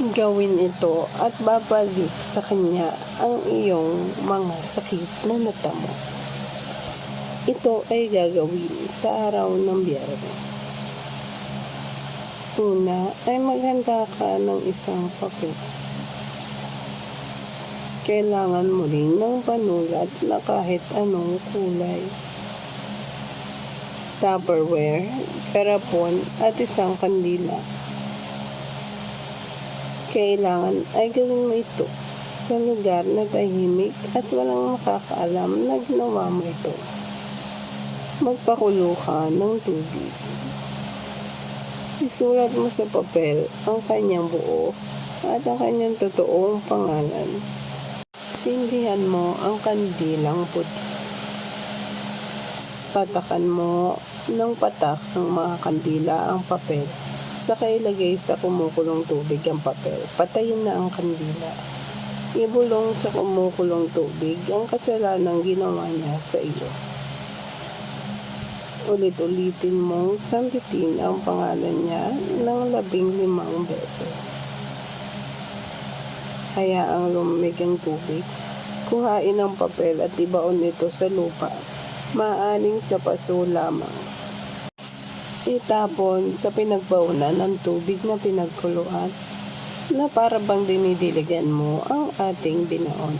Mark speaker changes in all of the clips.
Speaker 1: Gawin ito at babalik sa kanya ang iyong mga sakit na natamo. Ito ay gagawin sa araw ng biyernes. Una ay maghanda ka ng isang papel. Kailangan mo rin ng panulat na kahit anong kulay. Tupperware, karapon at isang kandila. Kailangan ay gawin mo ito sa lugar na tahimik at walang makakaalam na ginawa mo ito. Magpakulo ka ng tubig. Isulat mo sa papel ang kanyang buo at ang kanyang totoong pangalan. Sindihan mo ang kandilang puti. Patakan mo ng patak ng mga kandila ang papel. Saka ilagay sa kumukulong tubig ang papel. Patayin na ang kandila. Ibulong sa kumukulong tubig ang kasalanang ginawa niya sa iyo. Ulit-ulitin mong sambitin ang pangalan niya ng labing limang beses. Hayaang lumamig ang tubig. Kuhain ang papel at ibaon ito sa lupa. Maaring sa paso lamang. Itapon sa pinagbaunan ng tubig na pinagkuluan na para bang dinidiligan mo ang ating binaon.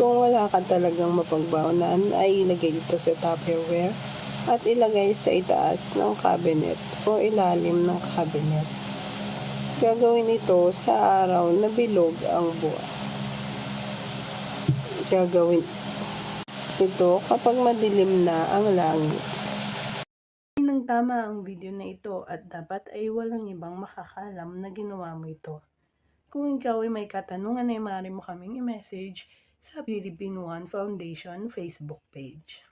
Speaker 1: Kung wala ka talagang mapagbaunan ay ilagay ito sa Tupperware at ilagay sa itaas ng cabinet o ilalim ng cabinet. Gagawin ito sa araw na bilog ang buwan. Gagawin ito kapag madilim na ang langit. Nang tama ang video na ito at dapat ay walang ibang makakalam na ginawa mo ito. Kung ikaw ay may katanungan ay maaari mo kaming i-message sa Philippine One Foundation Facebook page.